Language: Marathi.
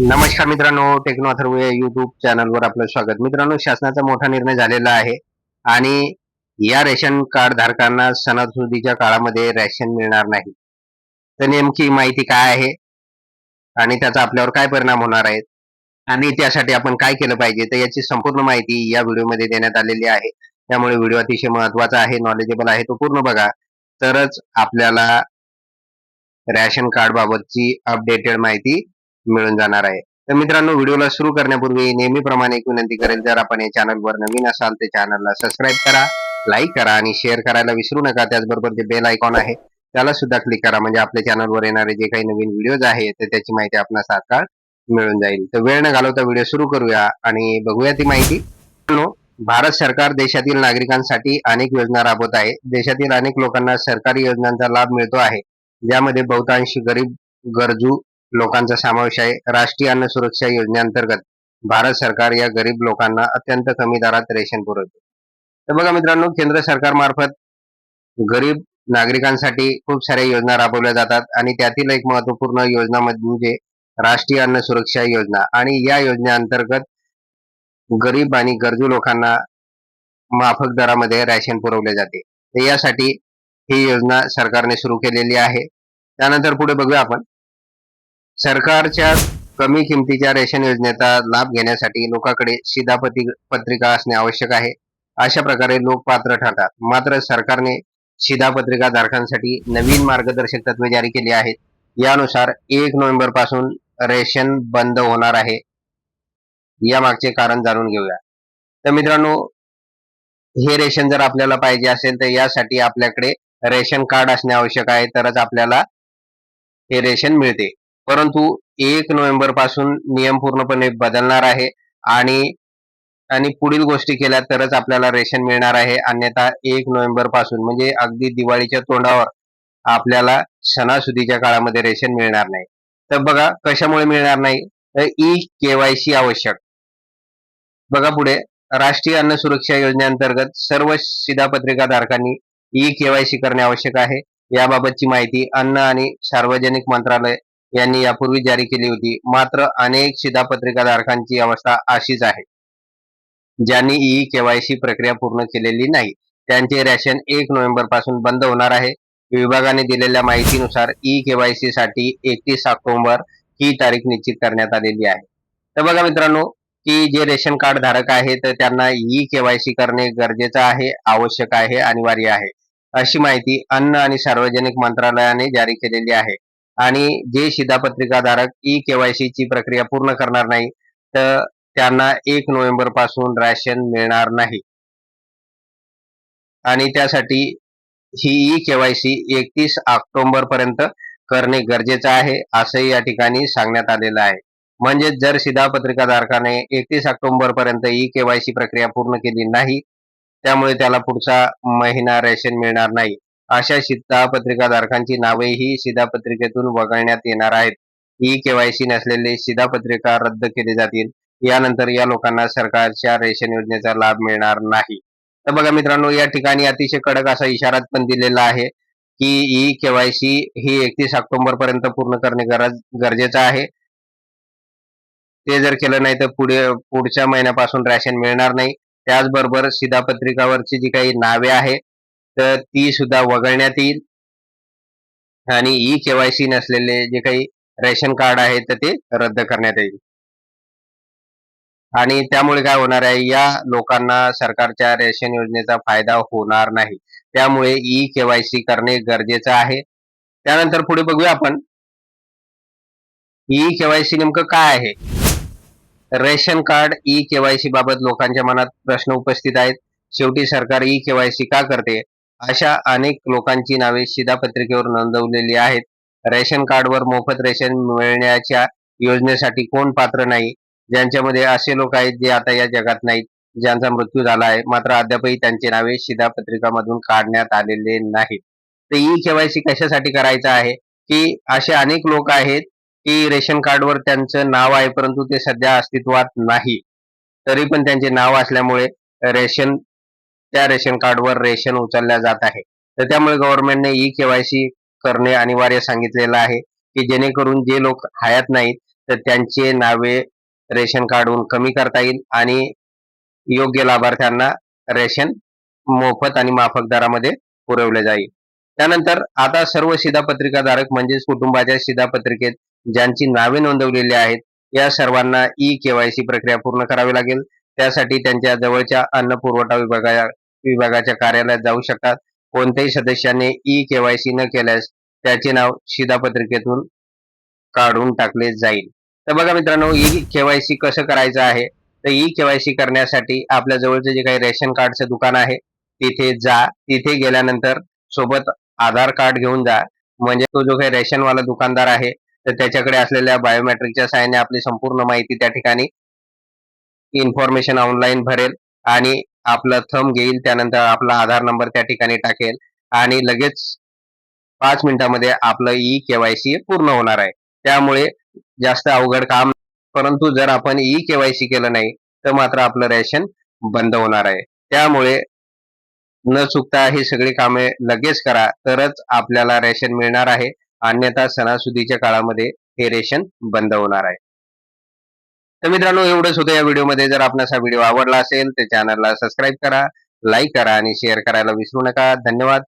नमस्कार मित्रांनो टेक्नो अथर्व या युट्यूब चॅनलवर आपलं स्वागत. मित्रांनो शासनाचा मोठा निर्णय झालेला आहे आणि या रेशन कार्ड धारकांना सणासुदीच्या काळामध्ये रेशन मिळणार नाही. तर नेमकी माहिती काय आहे आणि त्याचा आपल्यावर काय परिणाम होणार आहेत आणि त्यासाठी आपण काय केलं पाहिजे तर याची संपूर्ण माहिती या व्हिडिओमध्ये देण्यात आलेली आहे. त्यामुळे व्हिडिओ अतिशय महत्त्वाचा आहे नॉलेजेबल आहे तो पूर्ण बघा. तरच आपल्याला रॅशन कार्ड बाबतची अपडेटेड माहिती मिळून जाणार आहे. तर मित्रांनो व्हिडिओला सुरू करण्यापूर्वी नेहमीप्रमाणे एक विनंती करेल जर आपण या चॅनलवर नवीन असाल तर चॅनलला सबस्क्राईब करा लाईक करा आणि शेअर करायला विसरू नका. त्याचबरोबर जे बेल आयकॉन आहे त्याला सुद्धा क्लिक करा. म्हणजे आपल्या चॅनलवर येणारे जे काही नवीन व्हिडिओज आहेत तर त्याची माहिती आपणास तात्काळ मिळून जाईल. तर वेळ न घालवता व्हिडिओ सुरू करूया आणि बघूया ती माहिती. भारत सरकार देशातील नागरिकांसाठी अनेक योजना राबवत आहे. देशातील अनेक लोकांना सरकारी योजनांचा लाभ मिळतो आहे. ज्यामध्ये बहुतांशी गरीब गरजू लोकांचा समावेश आहे. राष्ट्रीय अन्न सुरक्षा योजनेअंतर्गत भारत सरकार या गरीब लोकांना अत्यंत कमी दरात रेशन पुरवते. तर बघा मित्रांनो केंद्र सरकारमार्फत गरीब नागरिकांसाठी खूप साऱ्या योजना राबवल्या जातात आणि त्यातील एक महत्त्वपूर्ण योजना म्हणजे राष्ट्रीय अन्न सुरक्षा योजना. आणि या योजनेअंतर्गत गरीब आणि गरजू लोकांना माफक दरामध्ये रॅशन पुरवले जाते. यासाठी ही योजना सरकारने सुरू केलेली आहे. त्यानंतर पुढे बघूया आपण. सरकारच्या कमी किमतीच्या रेशन योजनेचा लाभ घेण्यासाठी लोकांकडे शिधापती पत्रिका असणे आवश्यक आहे. अशा प्रकारे लोक पात्र ठरतात. मात्र सरकारने शिधापत्रिका धारकांसाठी नवीन मार्गदर्शक तत्वे जारी केली आहेत. यानुसार एक नोव्हेंबरपासून रेशन बंद होणार आहे. या मागचे कारण जाणून घेऊया. तर मित्रांनो हे रेशन जर आपल्याला पाहिजे असेल तर यासाठी आपल्याकडे रेशन कार्ड असणे आवश्यक आहे. तरच आपल्याला हे रेशन मिळते. परंतु एक नोव्हेंबरपासून नियम पूर्णपणे बदलणार आहे आणि आणि पुढील गोष्टी केल्या तरच आपल्याला रेशन मिळणार आहे. अन्यथा एक नोव्हेंबरपासून म्हणजे अगदी दिवाळीच्या तोंडावर आपल्याला सणासुदीच्या काळामध्ये रेशन मिळणार नाही. तर बघा कशामुळे मिळणार नाही? तर ई केवायसी आवश्यक. बघा पुढे राष्ट्रीय अन्न सुरक्षा योजनेअंतर्गत सर्व शिधापत्रिका धारकांनी ई केवायसी करणे आवश्यक आहे. याबाबतची माहिती अन्न आणि सार्वजनिक मंत्रालय यांनी यापूर्वी जारी केली होती. मात्र अनेक शिधापत्रिका धारकांची अवस्था अशीच आहे. ज्यांनी ई केवायसी प्रक्रिया पूर्ण केलेली नाही त्यांचे रॅशन एक नोव्हेंबरपासून बंद होणार आहे. विभागाने दिलेल्या माहितीनुसार ई केवायसी साठी एकतीस ऑक्टोबर ही तारीख निश्चित करण्यात आलेली आहे. तर बघा मित्रांनो की जे रेशन कार्ड धारक आहे तर त्यांना ई केवायसी करणे गरजेचं आहे आवश्यक आहे अनिवार्य आहे. अशी माहिती अन्न आणि सार्वजनिक मंत्रालयाने जारी केलेली आहे. आणि जे शिधापत्रिकाधारक ई केवायसी ची प्रक्रिया पूर्ण करणार नाही तर त्यांना एक नोव्हेंबरपासून रॅशन मिळणार नाही. आणि त्यासाठी ही ई केवायसी एकतीस ऑक्टोबर पर्यंत करणे गरजेचं आहे असंही या ठिकाणी सांगण्यात आलेलं आहे. म्हणजे जर शिधापत्रिकाधारकाने एकतीस ऑक्टोबर पर्यंत ई केवायसी प्रक्रिया पूर्ण केली नाही त्यामुळे त्याला पुढचा महिना रेशन मिळणार नाही. अशा शिधापत्रिका धारकांची नावेही शिधापत्रिकेतून वगळण्यात येणार आहेत. ई केवायसी नसलेले शिधापत्रिका रद्द केली जातील. यानंतर या लोकांना सरकारच्या रेशन योजनेचा लाभ मिळणार नाही. तर बघा मित्रांनो या ठिकाणी अतिशय कडक असा इशारा पण दिलेला आहे की ई केवायसी ही एकतीस ऑक्टोबर पर्यंत पूर्ण करणे गरज गरजेचं आहे. ते जर केलं नाही तर पुढे पुढच्या महिन्यापासून रॅशन मिळणार नाही. त्याचबरोबर शिधापत्रिकावरची जी काही नावे आहेत तर ती सुद्धा वगळण्यात येईल. आणि ई केवायसी नसलेले जे काही रेशन कार्ड आहे तर ते रद्द करण्यात येईल. आणि त्यामुळे काय होणार आहे या लोकांना सरकारच्या रेशन योजनेचा फायदा होणार नाही. त्यामुळे ई केवायसी करणे गरजेचं आहे. त्यानंतर पुढे बघूया आपण. ई केवायसी नेमकं काय आहे? रेशन कार्ड ई केवायसी बाबत लोकांच्या मनात प्रश्न उपस्थित आहेत. शेवटी सरकार ई केवायसी का करते? अशा अनेक लोकांची नावे शिधापत्रिकेवर नोंदवलेली आहेत. रेशन कार्डवर मोफत रेशन मिळण्याच्या योजनेसाठी कोण पात्र नाही? ज्यांच्यामध्ये असे लोक आहेत जे आता या जगात नाहीत ज्यांचा मृत्यू झाला आहे. मात्र अद्यापही त्यांचे नावे शिधापत्रिकामधून काढण्यात आलेले नाहीत. तर ई केवायसी कशासाठी करायचं आहे? की असे अनेक लोक आहेत की रेशन कार्डवर त्यांचं नाव आहे परंतु ते सध्या अस्तित्वात नाही. तरी पण त्यांचे नाव असल्यामुळे रेशन त्या रेशन कार्डवर रेशन उचलल्या जात आहे. तर त्यामुळे गव्हर्नमेंटने ई केवायसी करणे अनिवार्य सांगितलेलं आहे की जेणेकरून जे लोक हयात नाहीत तर त्यांचे नावे रेशन कार्डहून कमी करता येईल आणि योग्य लाभार्थ्यांना रेशन मोफत आणि माफक दरामध्ये पुरवले जाईल. त्यानंतर आता सर्व शिधापत्रिकाधारक म्हणजेच कुटुंबाच्या शिधापत्रिकेत ज्यांची नावे नोंदवलेली आहेत या सर्वांना ई केवायसी प्रक्रिया पूर्ण करावी लागेल. त्यासाठी त्यांच्या जवळच्या अन्न पुरवठा विभागा विभागाच्या कार्यालयात जाऊ शकतात. कोणत्याही सदस्याने ई केवायसी न केल्यास त्याचे नाव शिधापत्रिकेतून काढून टाकले जाईल. तर बघा मित्रांनो ई केवायसी कसं करायचं आहे? तर ई केवायसी करण्यासाठी आपल्या जवळचं जे काही रेशन कार्डचं दुकान आहे तिथे जा. तिथे गेल्यानंतर सोबत आधार कार्ड घेऊन जा. म्हणजे तो जो काही रेशनवाला दुकानदार आहे तर त्याच्याकडे असलेल्या बायोमेट्रिकच्या सहाय्याने आपली संपूर्ण माहिती त्या ठिकाणी इन्फॉर्मेशन ऑनलाईन भरेल आणि आपलं थंब घेईल त्यानंतर आपला आधार नंबर त्या ठिकाणी टाकेल आणि लगेच पाच मिनिटामध्ये आपलं ई केवायसी पूर्ण होणार आहे. त्यामुळे जास्त अवघड काम परंतु जर आपण ई केवायसी केलं नाही तर मात्र आपलं रेशन बंद होणार आहे. त्यामुळे न चुकता ही सगळी कामे लगेच करा तरच आपल्याला रेशन मिळणार आहे. अन्यथा सणासुदीच्या काळामध्ये हे रेशन बंद होणार आहे. तर मित्रांनो एवढंच होतं या व्हिडिओमध्ये. जर आपणास हा व्हिडिओ आवडला असेल तर चॅनलला सबस्क्राईब करा लाईक करा आणि शेअर करायला विसरू नका. धन्यवाद.